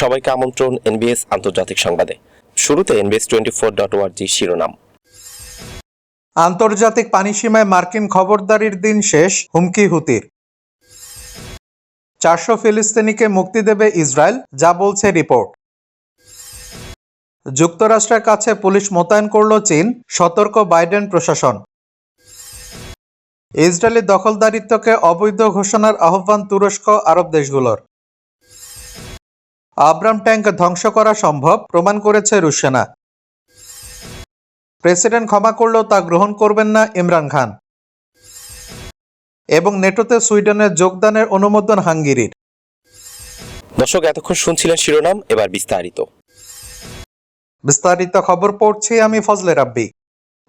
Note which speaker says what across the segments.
Speaker 1: সবাইকে আমন্ত্রণ এনবিএস আন্তর্জাতিক সংবাদে। শুরুতে এনবিএস টোয়েন্টি ফোর ডট ওয়ার্জি শিরোনাম।
Speaker 2: আন্তর্জাতিক পানিসীমায় মার্কিন খবরদারির দিন শেষ, হুমকি হুতির। চারশো ফিলিস্তিনিকে মুক্তি দেবে ইসরায়েল, যা বলছে রিপোর্ট। যুক্তরাষ্ট্রের কাছে পুলিশ মোতায়েন করল চীন, সতর্ক বাইডেন প্রশাসন। ইসরায়েলি দখলদারিত্বকে অবৈধ ঘোষণার আহ্বান তুরস্ক আরব দেশগুলোর। আব্রাম ট্যাঙ্ক ধ্বংস করা সম্ভব প্রমাণ করেছে রুশ সেনা প্রেসিডেন্ট ক্ষমা করলেও তা গ্রহণ করবেন না ইমরান খান। এবং নেটোতে সুইডেনের যোগদানের অনুমোদন হাঙ্গেরির।
Speaker 1: দর্শক এতক্ষণ শুনছিলেন শিরোনাম এবার বিস্তারিত।
Speaker 2: বিস্তারিত খবর পড়ছি আমি ফজলে রাব্বি।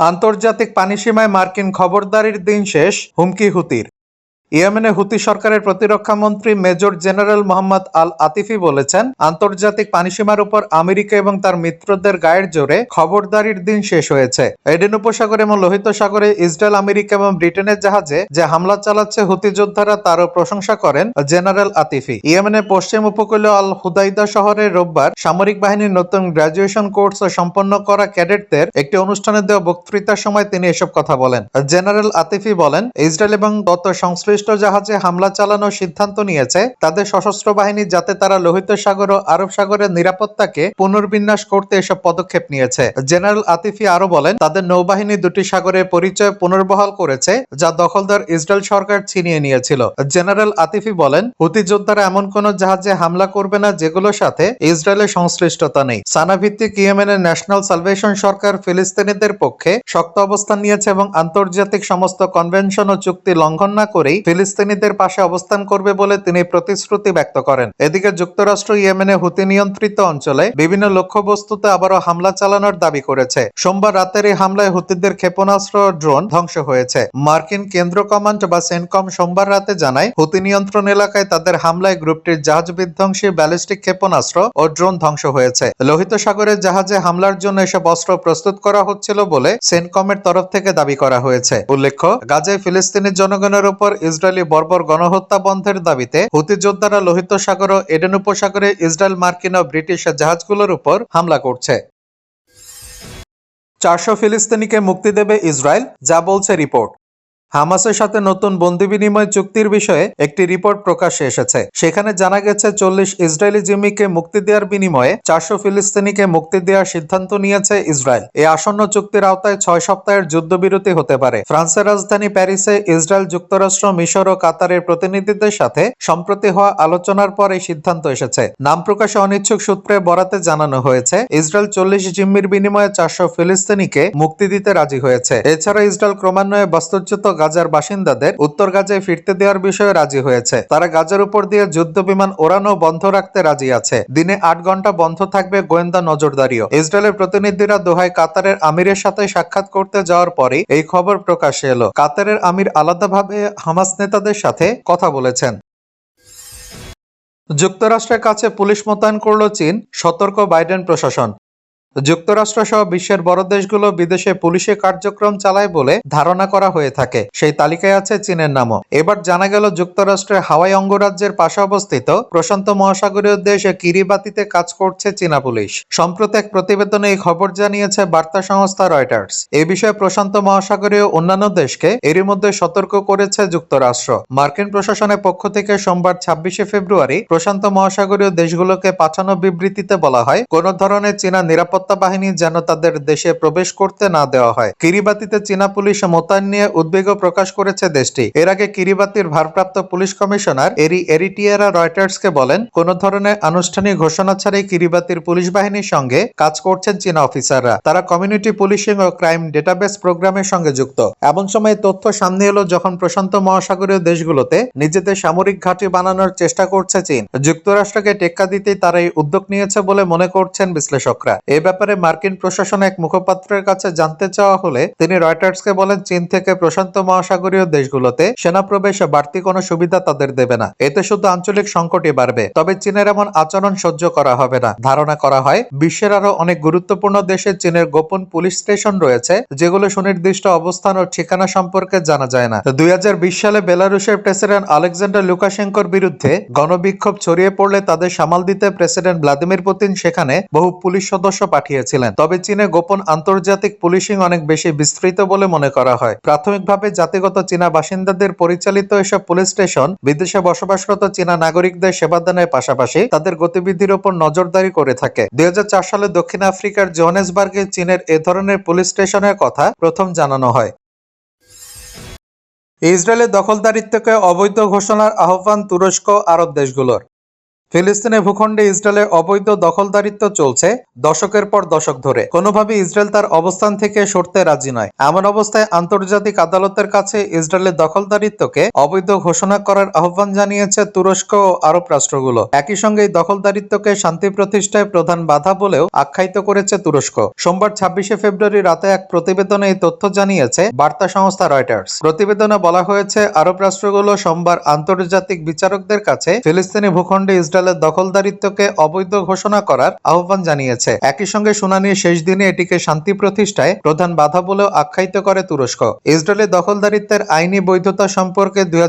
Speaker 2: আন্তর্জাতিক পানিসীমায় মার্কিন খবরদারির দিন শেষ হুমকি হুতির। ইয়েমেনে হুতি সরকারের প্রতিরক্ষা মন্ত্রী major general Mohammad al Atifi বলেছেন, আন্তর্জাতিক পানিসীমার উপর আমেরিকা এবং তার মিত্রদের গায়ের জোরে খবরদারির দিন শেষ হয়েছে। এডেন উপসাগর এবং লোহিত সাগরে ইসরায়েল, আমেরিকা এবং ব্রিটেনের জাহাজে যে হামলা চালাচ্ছে হুতি যোদ্ধারা তারও প্রশংসা করেন জেনারেল আতিফি। ইয়েমেনের পশ্চিম উপকূলীয় আল হুদাইদা শহরে রোববার সামরিক বাহিনীর নতুন গ্রাজুয়েশন কোর্স সম্পন্ন করা ক্যাডেটদের একটি অনুষ্ঠানে দেওয়া বক্তৃতার সময় তিনি এসব কথা বলেন। জেনারেল আতিফি বলেন, ইসরায়েল এবং তত সংশ্লিষ্ট জাহাজে হামলা চালানোর সিদ্ধান্ত নিয়েছে। তাদের সশস্ত্র বাহিনী যাতে তারা লোহিত সাগর ও আরব সাগরের নিরাপত্তাকে পুনর্বিন্যাস করতে এসব পদক্ষেপ নিয়েছে। জেনারেল আতিফি আরও বলেন, তাদের নৌবাহিনী দুটি সাগরের পরিচয় পুনর্বহাল করেছে, যা দখলদার ইসরায়েল সরকার ছিনিয়ে নিয়েছিল। জেনারেল আতিফি বলেন, হুতি যোদ্ধারা এমন কোন জাহাজে হামলা করবে না যেগুলোর সাথে ইসরায়েলের সংশ্লিষ্টতা নেই। সানা ভিত্তিক ইয়েমেনের ন্যাশনাল সালভেশন সরকার ফিলিস্তিনিদের পক্ষে শক্ত অবস্থান নিয়েছে এবং আন্তর্জাতিক সমস্ত কনভেনশন ও চুক্তি লঙ্ঘন না করেই ফিলিস্তিনিদের পাশে অবস্থান করবে বলে তিনি প্রতিশ্রুতি ব্যক্ত করেন। এদিকে যুক্তরাষ্ট্র ইয়েমেনে হুতি নিয়ন্ত্রিত অঞ্চলে বিভিন্ন লক্ষ্যবস্তুতে আবারও হামলা চালানোর দাবি করেছে। সোমবার রাতের এই হামলায় হুতিদের ক্ষেপণাস্ত্র ড্রোন ধ্বংস হয়েছে। মার্কিন কেন্দ্র কমান্ড বা সেনকম সোমবার রাতে জানায়, হুতি নিয়ন্ত্রণ এলাকায় তাদের হামলায় গ্রুপটির জাহাজ বিধ্বংসী ব্যালিস্টিক ক্ষেপণাস্ত্র ও ড্রোন ধ্বংস হয়েছে। লোহিত সাগরের জাহাজে হামলার জন্য এসব অস্ত্র প্রস্তুত করা হচ্ছিল বলে সেনকমের তরফ থেকে দাবি করা হয়েছে। উল্লেখ্য, গাজায় ফিলিস্তিনি জনগণের উপর ইসরায়েলি বর্বর গণহত্যা বন্ধের দাবিতে হুতি যোদ্ধারা লোহিত সাগর ও এডেন উপসাগরে ইসরায়েল, মার্কিন ও ব্রিটিশ জাহাজগুলোর উপর হামলা করছে। চারশো ফিলিস্তিনিকে মুক্তি দেবে ইসরায়েল, যা বলছে রিপোর্ট। হামাসের সাথে নতুন বন্দি বিনিময় চুক্তির বিষয়ে একটি রিপোর্ট প্রকাশ্যে এসেছে। সেখানে জানা গেছে, চল্লিশ ইসরায়েলি জিম্মিকে মুক্তি দেওয়ার বিনিময়ে চারশো ফিলিস্তিনিকে মুক্তি দেওয়ার সিদ্ধান্ত নিয়েছে ইসরায়েল। এই আসন্ন চুক্তির আওতায় ছয় সপ্তাহের যুদ্ধবিরতি হতে পারে। ফ্রান্সের রাজধানী প্যারিসে ইসরায়েল যুক্তরাষ্ট্র, মিশর ও কাতারের প্রতিনিধিদের সাথে সম্প্রতি হওয়া আলোচনার পর এই সিদ্ধান্ত এসেছে। নাম প্রকাশে অনিচ্ছুক সূত্রে বরাতে জানানো হয়েছে, ইসরায়েল চল্লিশ জিম্মির বিনিময়ে চারশো ফিলিস্তিনিকে মুক্তি দিতে রাজি হয়েছে। এছাড়া ইসরায়েল ক্রমান্বয়ে বাস্তুচ্যুত গাজার বাসিন্দাদের উত্তর গাজায় ফিরতে দেওয়ার বিষয়ে রাজি হয়েছে। তারা গাজার উপর দিয়ে যুদ্ধ বিমান ওড়ানো বন্ধ রাখতে রাজি আছে। দিনে আট ঘণ্টা বন্ধ থাকবে গোয়েন্দা নজরদারিও। ইসরায়েলের প্রতিনিধিরা দোহায় কাতারের আমিরের সাথে সাক্ষাৎ করতে যাওয়ার পরে এই খবর প্রকাশ্যে এলো। কাতারের আমির আলাদাভাবে হামাস নেতাদের সাথে কথা বলেছেন। যুক্তরাষ্ট্রের কাছে পুলিশ মোতায়েন করল চীন, সতর্ক বাইডেন প্রশাসন। যুক্তরাষ্ট্র সহ বিশ্বের বড় দেশগুলো বিদেশে পুলিশে কার্যক্রম চালায় বলে ধারণা করা হয়ে থাকে। সেই তালিকায় আছে চীনের নামও। এবার জানা গেল যুক্তরাষ্ট্রের হাওয়াই অঙ্গরাজ্যের পাশে অবস্থিত প্রশান্ত মহাসাগরীয় দেশ কিরিবাতিতে কাজ করছে চীনা পুলিশ। সম্প্রতি এক প্রতিবেদনে এই খবর জানিয়েছে বার্তা সংস্থা রয়টার্স। এ বিষয়ে প্রশান্ত মহাসাগরীয় অন্যান্য দেশকে এরই মধ্যে সতর্ক করেছে যুক্তরাষ্ট্র। মার্কিন প্রশাসনের পক্ষ থেকে সোমবার ছাব্বিশে ফেব্রুয়ারি প্রশান্ত মহাসাগরীয় দেশগুলোকে পাঠানো বিবৃতিতে বলা হয়, কোন ধরনের চীনা নিরাপত্তা বাহিনী যেন তাদের দেশে প্রবেশ করতে না দেওয়া হয়। কিরিবাতিতে চীনা পুলিশ মোতায়েন নিয়ে উদ্বেগ প্রকাশ করেছে দেশটি। এর আগে কিরিবাতির ভারপ্রাপ্ত পুলিশ কমিশনার এরি এরিটিয়ারা রয়টার্সকে বলেন, কোন ধরনের আনুষ্ঠানিক ঘোষণা ছাড়াই কিরিবাতির পুলিশ বাহিনীর সঙ্গে কাজ করছেন চীনা অফিসাররা। তারা কমিউনিটি পুলিশিং ও ক্রাইম ডেটাবেস প্রোগ্রামের সঙ্গে যুক্ত। এমন সময় তথ্য সামনে এলো যখন প্রশান্ত মহাসাগরীয় দেশগুলোতে নিজেদের সামরিক ঘাঁটি বানানোর চেষ্টা করছে চীন। যুক্তরাষ্ট্রকে টেক্কা দিতেই তারা এই উদ্যোগ নিয়েছে বলে মনে করছেন বিশ্লেষকরা। এ ব্যাপারে মার্কিন প্রশাসন এক মুখপাত্রের কাছে জানতে চাওয়া হলে তিনি রয়টার্সকে বলেন, চীন থেকে প্রশান্ত মহাসাগরীয় দেশগুলোতে সেনা প্রবেশে বাড়তি কোনো সুবিধা তাদের দেবে না। এতে শুধু আঞ্চলিক সংকটই বাড়বে। তবে চীনের এমন আচরণ সহ্য করা হবে না। ধারণা করা হয়, বিশ্বের আরও অনেক গুরুত্বপূর্ণ দেশে চীনের গোপন পুলিশ স্টেশন রয়েছে, যেগুলো সুনির্দিষ্ট অবস্থান ও ঠিকানা সম্পর্কে জানা যায় না। দুই হাজার বিশ সালে বেলারুশের প্রেসিডেন্ট আলেকজান্ডার লুকাশেঙ্কর বিরুদ্ধে গণবিক্ষোভ ছড়িয়ে পড়লে তাদের সামাল দিতে প্রেসিডেন্ট ভ্লাদিমির পুতিন সেখানে বহু পুলিশ সদস্য পাঠিয়েছিলেন। তবে চীনে গোপন আন্তর্জাতিক পুলিশিং অনেক বেশি বিস্তৃত বলে মনে করা হয়। প্রাথমিকভাবে জাতিগত চীনা বাসিন্দাদের পরিচালিত এসব পুলিশ স্টেশন বিদেশে বসবাসরত চীনা নাগরিকদের সেবাদানের পাশাপাশি তাদের গতিবিধির উপর নজরদারি করে থাকে। দু হাজার চার সালে দক্ষিণ আফ্রিকার জোহানেসবার্গে চীনের এ ধরনের পুলিশ স্টেশনের কথা প্রথম জানানো হয়। ইসরায়েলের দখলদারিত্বকে অবৈধ ঘোষণার আহ্বান তুরস্ক আরব দেশগুলোর। ফিলিস্তিনের ভূখণ্ডে ইসরায়েলের অবৈধ দখলদারিত্ব চলছে দশকের পর দশক ধরে। কোনোভাবে ইসরায়েল তার অবস্থান থেকে সরতে রাজি নয়। এমন অবস্থায় আন্তর্জাতিক আদালতের কাছে ইসরায়েলের দখলদারিত্বকে অবৈধ ঘোষণা করার আহ্বান জানিয়েছে তুরস্ক ও আরব রাষ্ট্রগুলো। একই সঙ্গে দখলদারিত্বকে শান্তি প্রতিষ্ঠায় প্রধান বাধা বলেও আখ্যায়িত করেছে তুরস্ক। সোমবার ছাব্বিশে ফেব্রুয়ারি রাতে এক প্রতিবেদনে এই তথ্য জানিয়েছে বার্তা সংস্থা রয়টার্স। প্রতিবেদনে বলা হয়েছে, আরব রাষ্ট্রগুলো সোমবার আন্তর্জাতিক বিচারকদের কাছে ফিলিস্তিনি ভূখণ্ডে ইসরায়েলের দখলদারিত্বকে অবৈধ ঘোষণা করার আহ্বান জানিয়েছে। একই সঙ্গে শুনানির শেষ দিনে এটিকে শান্তি প্রতিষ্ঠায় প্রধান বাধা বলেও আখ্যায়িত করে তুরস্ক। ইসরায়েলের দখলদারিত্বের আইনি বৈধতা সম্পর্কে দুই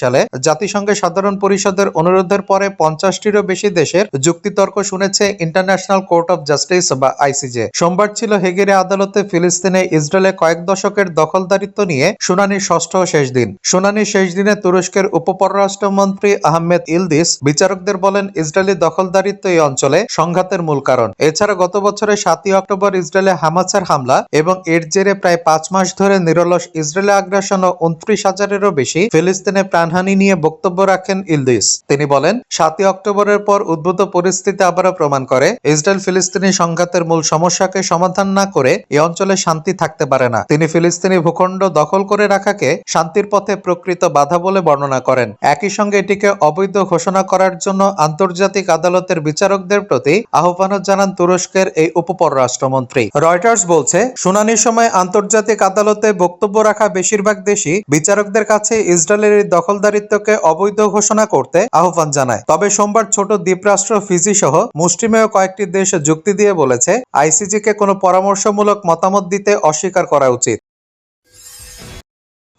Speaker 2: সালে জাতিসংঘের সাধারণ পরিষদের অনুরোধের পরে পঞ্চাশটিরও বেশি দেশের যুক্তিতর্ক শুনেছে ইন্টারন্যাশনাল কোর্ট অফ জাস্টিস বা আইসিজে সোমবার ছিল হেগেরে আদালতে ফিলিস্তিনে ইসরায়েলে কয়েক দশকের দখলদারিত্ব নিয়ে শুনানির ষষ্ঠ শেষ দিন। শুনানির শেষ দিনে তুরস্কের উপপররাষ্ট্রমন্ত্রী আহমেদ ইলদিস বিচারকদের বলেন, ইসরায়েলি দখলদারিত্ব এই অঞ্চলে সংঘাতের মূল কারণ। এছাড়া গত বছরের সাতই অক্টোবর ইসরায়েলে হামাসের হামলা এবং এর জেরে প্রায় পাঁচ মাস ধরে নিরলস ইসরায়েলি আগ্রাসন ও উনত্রিশ হাজারেরও বেশি ফিলিস্তিনে প্রাণহানি নিয়ে বক্তব্য রাখেন ইলদিস তিনি বলেন, সাতই অক্টোবরের পর উদ্ভূত পরিস্থিতি আবারও প্রমাণ করে, ইসরায়েল ফিলিস্তিনি সংঘাতের মূল সমস্যাকে সমাধান না করে এ অঞ্চলে শান্তি থাকতে পারে না। তিনি ফিলিস্তিনি ভূখণ্ড দখল করে রাখাকে শান্তির পথে প্রকৃত বাধা বলে বর্ণনা করেন। একই সঙ্গে এটিকে অবৈধ ঘোষণা করার জন্য আন্তর্জাতিক আদালতের বিচারকদের প্রতি আহ্বানও জানান তুরস্কের এই উপপররাষ্ট্রমন্ত্রী রয়টার্স বলছে, শুনানির সময় আন্তর্জাতিক আদালতে বক্তব্য রাখা বেশিরভাগ দেশই বিচারকদের কাছে ইসরায়েলের দখলদারিত্বকে অবৈধ ঘোষণা করতে আহ্বান জানায়। তবে সোমবার ছোট দ্বীপরাষ্ট্র ফিজি সহ মুষ্টিমেয় কয়েকটি দেশ যুক্তি দিয়ে বলেছে, আইসিজিকে কোনো পরামর্শমূলক মতামত দিতে অস্বীকার করা উচিত।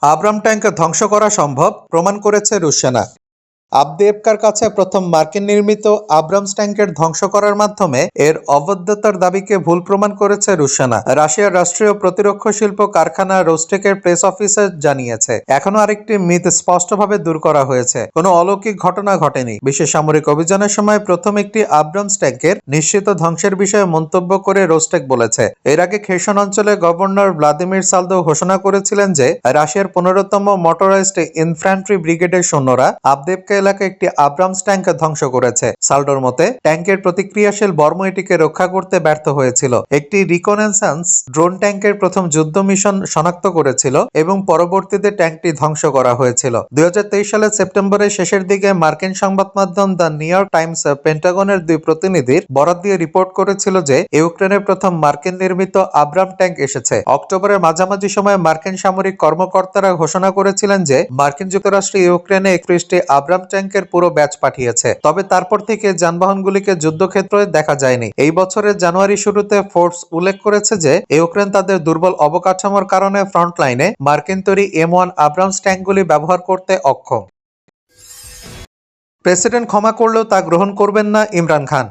Speaker 2: আব্রাম ট্যাঙ্ক ধ্বংস করা সম্ভব, প্রমাণ করেছে রুশ সেনা। আবদেবকার কাছে প্রথম মার্কিন নির্মিত আব্রামস ট্যাঙ্কের ধ্বংস করার মাধ্যমে এর অবৈধতার দাবিকে ভুল প্রমাণ করেছে রুশ সেনা রাশিয়ার রাষ্ট্রীয় প্রতিরক্ষা শিল্প কারখানা রোস্টেকের প্রেস অফিসে জানিয়েছে এখনও আরেকটি মিথ স্পষ্টভাবে দূর করা হয়েছে। কোনো অলৌকিক ঘটনা ঘটেনি। বিশেষ সামরিক অভিযানের সময় প্রথম একটি আব্রামস ট্যাঙ্কের নিশ্চিত ধ্বংসের বিষয়ে মন্তব্য করে রোস্টেক বলেছে। এর আগে খেসন অঞ্চলে গভর্নর ভ্লাদিমির সালদো ঘোষণা করেছিলেন যে, রাশিয়ার পনেরোতম মোটরাইজড ইনফ্যান্ট্রি ব্রিগেডের সৈন্যরা আবদেবকা এলাকায় একটি আব্রামস ট্যাঙ্ক ধ্বংস করেছে। সালডোর মতে, ট্যাঙ্কের প্রতিক্রিয়াশীল বর্ম এটিকে রক্ষা করতে ব্যর্থ হয়েছিল। একটি রিকনেন্সান্স ড্রোন ট্যাঙ্কের প্রথম যুদ্ধ মিশন শনাক্ত করেছিল এবং পরবর্তীতে ট্যাঙ্কটি ধ্বংস করা হয়েছিল। দুই সালের সেপ্টেম্বরের শেষের দিকে মার্কিন সংবাদ মাধ্যম দ্য নিউ ইয়র্ক টাইমস পেন্টাগনের দুই প্রতিনিধির বরাদ দিয়ে রিপোর্ট করেছিল যে, ইউক্রেনের প্রথম মার্কিন নির্মিত আব্রাম ট্যাঙ্ক এসেছে। অক্টোবরের মাঝামাঝি সময়ে মার্কিন সামরিক কর্মকর্তারা ঘোষণা করেছিলেন যে, মার্কিন যুক্তরাষ্ট্র ইউক্রেনে একত্রিশটি আব্রাম ট্যাঙ্কের পুরো ব্যাচ পাঠিয়েছে। তবে তারপর থেকে যানবাহনগুলিকে যুদ্ধক্ষেত্রে দেখা যায়নি। এই বছরের জানুয়ারি শুরুতে ফোর্স উল্লেখ করেছে যে ইউক্রেন তাদের দুর্বল অবকাঠামোর কারণে ফ্রন্টলাইনে মার্কিন তৈরি এম ওয়ান আব্রামস ট্যাঙ্কগুলি ব্যবহার করতে অক্ষম। প্রেসিডেন্ট ক্ষমা করলেও তা গ্রহণ করবেন না ইমরান খান।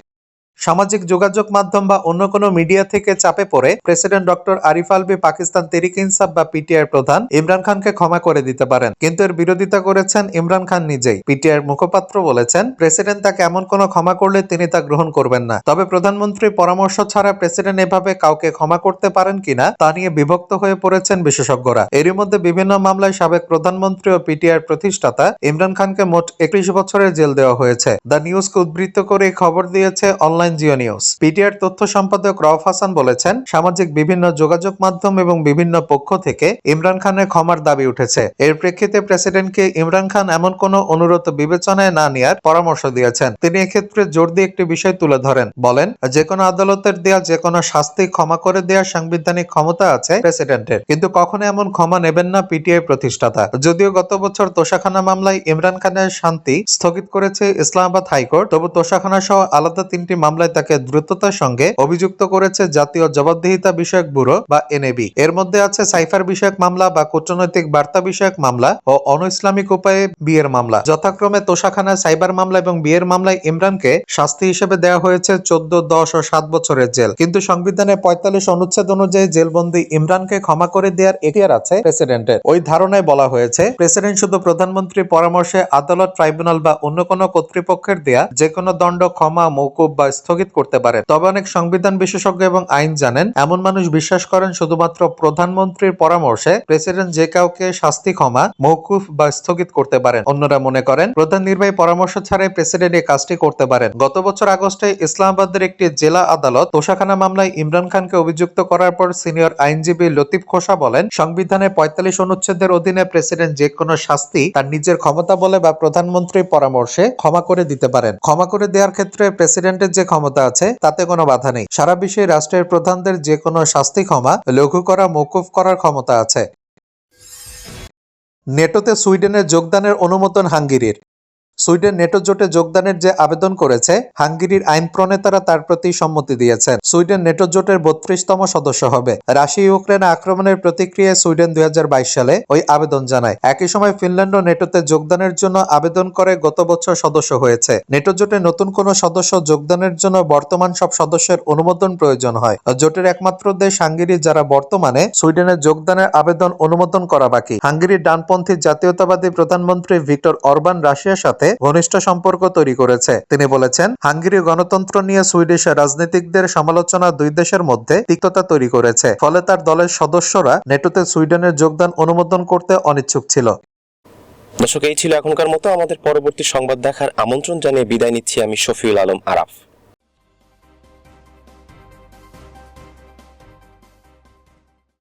Speaker 2: সামাজিক যোগাযোগ মাধ্যম বা অন্য কোনো মিডিয়া থেকে চাপে পড়ে প্রেসিডেন্ট ডক্টর আরিফ আলবি পাকিস্তান তেরিক ইনসাফ বা পিটিআর প্রধান ইমরান খানকে ক্ষমা করে দিতে পারেন। কিন্তু এর বিরোধিতা করেছেন ইমরান খান নিজেই। পিটিআর মুখপাত্র বলেছেন, প্রেসিডেন্ট তাকে এমন কোনো ক্ষমা করলে তিনি তা গ্রহণ করবেন না। তবে প্রধানমন্ত্রী পরামর্শ ছাড়া প্রেসিডেন্ট এভাবে কাউকে ক্ষমা করতে পারেন কিনা তা নিয়ে বিভক্ত হয়ে পড়েছেন বিশেষজ্ঞরা। এরই মধ্যে বিভিন্ন মামলায় সাবেক প্রধানমন্ত্রী ও পিটিআর প্রতিষ্ঠাতা ইমরান খানকে মোট একত্রিশ বছরের জেল দেওয়া হয়েছে। দ্য নিউজকে উদ্বৃত্ত করে খবর দিয়েছে অনলাইন অনলাইন জিও নিউজ। পিটিআর তথ্য সম্পাদক রওফ হাসান বলেছেন, সামাজিক বিভিন্ন যোগাযোগ মাধ্যম এবং বিভিন্ন পক্ষ থেকে ইমরান খানের ক্ষমার দাবি উঠেছে। এর প্রেক্ষিতে প্রেসিডেন্টকে ইমরান খান এমন কোনো অনুরোধ বিবেচনায় না নেওয়ার পরামর্শ দিয়েছেন। তিনি এক্ষেত্রে জোর দিয়ে একটি বিষয় তুলে ধরেন। বলেন, যে কোনো আদালতের দেয়া, যে কোনো শাস্তি ক্ষমা করে দেওয়ার সাংবিধানিক ক্ষমতা আছে প্রেসিডেন্টের। কিন্তু কখনো এমন ক্ষমা নেবেন না পিটিআই প্রতিষ্ঠাতা। যদিও গত বছর তোষাখানা মামলায় ইমরান খানের শান্তি স্থগিত করেছে ইসলামাবাদ হাইকোর্ট, তবু তোষাখানা সহ আলাদা তিনটি মামলায় তাকে দ্রুততার সঙ্গে অভিযুক্ত করেছে জাতীয় জবাবদিহিতা বিষয়ক ব্যুরো বা এনএবি। এর মধ্যে আছে সাইফার বিষয়ক মামলা বা কূটনৈতিক বার্তা বিষয়ক মামলা ও অন ইসলামিক উপায়ে বিয়ের মামলা। যথাক্রমে তোষাখানা সাইবার মামলা এবং বিয়ের মামলায় ইমরানকে শাস্তি হিসেবে দেওয়া হয়েছে চোদ্দ, দশ ও সাত বছরের জেল। কিন্তু সংবিধানে পঁয়তাল্লিশ অনুচ্ছেদ অনুযায়ী জেলবন্দি ইমরানকে ক্ষমা করে দেওয়ার এখতিয়ার আছে প্রেসিডেন্টের। ওই ধারণায় বলা হয়েছে, প্রেসিডেন্ট শুধু প্রধানমন্ত্রীর পরামর্শে আদালত, ট্রাইব্যুনাল বা অন্য কোনো কর্তৃপক্ষের দেয়া যে কোনো দণ্ড, ক্ষমা মৌকুব বা স্থগিত করতে পারে। তবে অনেক সংবিধান বিশেষজ্ঞ এবং আইন জানেন, এমন মানুষ বিশ্বাস করেন শুধুমাত্র প্রধানমন্ত্রীর পরামর্শে প্রেসিডেন্ট যে কাউকে শাস্তি, ক্ষমা মৌকুফ বা স্থগিত করতে পারেন। অন্যরা মনে করেন, প্রধান নির্বাহী পরামর্শ ছাড়াই প্রেসিডেন্ট এই কাজটি করতে পারেন। গত বছর আগস্টে ইসলামাবাদের একটি জেলা আদালত তোষাখানা মামলায় ইমরান খানকে অভিযুক্ত করার পর সিনিয়র আইনজীবী লতিফ খোসা বলেন, সংবিধানে পঁয়তাল্লিশ অনুচ্ছেদের অধীনে প্রেসিডেন্ট যে কোনো শাস্তি তার নিজের ক্ষমতা বলে বা প্রধানমন্ত্রীর পরামর্শে ক্ষমা করে দিতে পারেন। ক্ষমা করে দেওয়ার ক্ষেত্রে প্রেসিডেন্টের যে ক্ষমতা আছে, তাতে কোনো বাধা নেই। সারা বিশ্বে রাষ্ট্রের প্রধানদের যে কোনো শাস্তি ক্ষমা, লঘু করা, মৌকুফ করার ক্ষমতা আছে। নেটোতে সুইডেনের যোগদানের অনুমোদন হাঙ্গেরির। সুইডেন নেটো জোটে যোগদানের যে আবেদন করেছে, হাঙ্গেরির আইন প্রণেতারা তার প্রতি সম্মতি দিয়েছেন। সুইডেন নেটো জোটের বত্রিশতম সদস্য হবে। রাশিয়া ইউক্রেন আক্রমণের প্রতিক্রিয়ায় সুইডেন দুই হাজার বাইশ সালে ওই আবেদন জানায়। একই সময় ফিনল্যান্ডও নেটোতে যোগদানের জন্য আবেদন করে গত বছর সদস্য হয়েছে। নেটো জোটে নতুন কোনো সদস্য যোগদানের জন্য বর্তমান সব সদস্যের অনুমোদন প্রয়োজন হয়। জোটের একমাত্র দেশ হাঙ্গেরি, যারা বর্তমানে সুইডেনের যোগদানের আবেদন অনুমোদন করা বাকি। হাঙ্গেরির ডানপন্থী জাতীয়তাবাদী প্রধানমন্ত্রী ভিক্টর অরবান রাশিয়ার সাথে ঘনিষ্ঠ সম্পর্ক তৈরি করেছে। তিনি বলেছেন, হাঙ্গেরি গণতন্ত্র নিয়ে সুইডিশের রাজনীতিকদের সমালোচনা দুই দেশের মধ্যে তিক্ততা তৈরি করেছে, ফলে তার দলের সদস্যরা নেটোতে সুইডেনের যোগদান অনুমোদন করতে অনিচ্ছুক ছিল।
Speaker 1: দর্শক, এই ছিল এখনকার মতো। আমাদের পরবর্তী সংবাদ দেখার আমন্ত্রণ জানিয়ে বিদায় নিচ্ছি আমি শফিউল আলম আরাফ।